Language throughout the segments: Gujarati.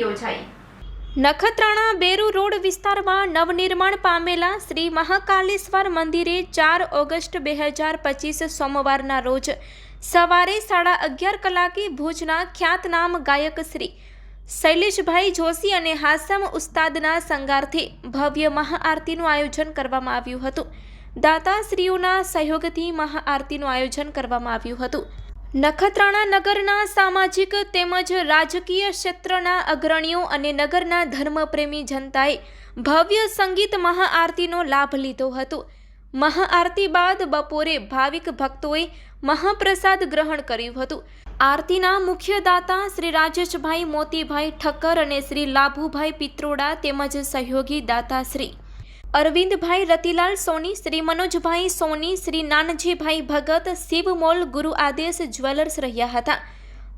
યોજાઈ. નખત્રાણા બેરુ રોડ વિસ્તારમાં નવનિર્માણ પામેલા શ્રી મહાકાલેશ્વર મંદિરે ચાર ઓગસ્ટ બે હજાર પચીસ સોમવારના રોજ સવારે સાડા અગિયાર કલાકે ભુજના ખ્યાતનામ ગાયક શ્રી શૈલેષભાઈ જોશી અને હાસમ ઉસ્તાદના સંગારથી ભવ્ય મહાઆરતીનું આયોજન કરવામાં આવ્યું હતું. દાતાશ્રીઓના સહયોગથી મહાઆરતીનું આયોજન કરવામાં આવ્યું હતું. નખત્રાણા નગરના સામાજિક તેમજ રાજકીય ક્ષેત્રના અગ્રણીઓ અને નગરના ધર્મપ્રેમી જનતાએ ભવ્ય સંગીત મહાઆરતીનો લાભ લીધો હતો. મહાઆરતી બાદ બપોરે ભાવિક ભક્તોએ મહાપ્રસાદ ગ્રહણ કર્યું હતું. આરતીના મુખ્ય દાતા શ્રી રાજેશભાઈ મોતીભાઈ ઠક્કર અને શ્રી લાભુભાઈ પિત્રોડા તેમજ સહયોગી દાતા શ્રી અરવિંદભાઈ રતિલાલ સોની, શ્રી મનોજભાઈ સોની, શ્રી નાનજીભાઈ ભગત શિવમોલ ગુરુ આદેશ જ્વેલર્સ રહ્યા હતા.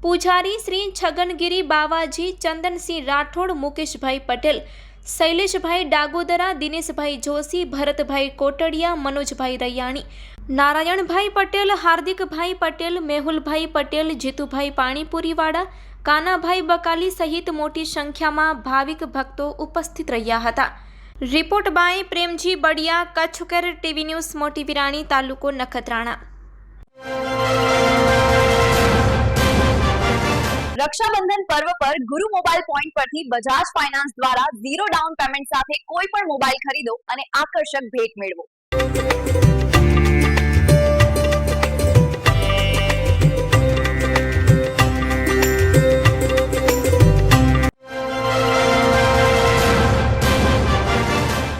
પૂજારી શ્રી છગનગીરી બાવાજી, ચંદનસિંહ રાઠોડ, મુકેશભાઈ પટેલ, શૈલેષભાઈ ડાગોદરા, દિનેશભાઈ જોશી, ભરતભાઈ કોટડિયા, મનોજભાઈ રૈયાણી, નારાયણભાઈ પટેલ, હાર્દિકભાઈ પટેલ, મેહુલભાઈ પટેલ, જીતુભાઈ પાણીપુરીવાળા, કાનાભાઈ બકાલી સહિત મોટી સંખ્યામાં ભાવિક ભક્તો ઉપસ્થિત રહ્યા હતા. Report by Premji Badiya, Kutchkar TV news, Moti Virani, તાલુકો નખત્રાણા. રક્ષાબંધન પર્વ પર ગુરુ મોબાઈલ પોઈન્ટ પરથી બજાજ ફાઇનાન્સ દ્વારા ઝીરો ડાઉન પેમેન્ટ સાથે કોઈ પણ મોબાઈલ ખરીદો અને આકર્ષક ભેટ મેળવો.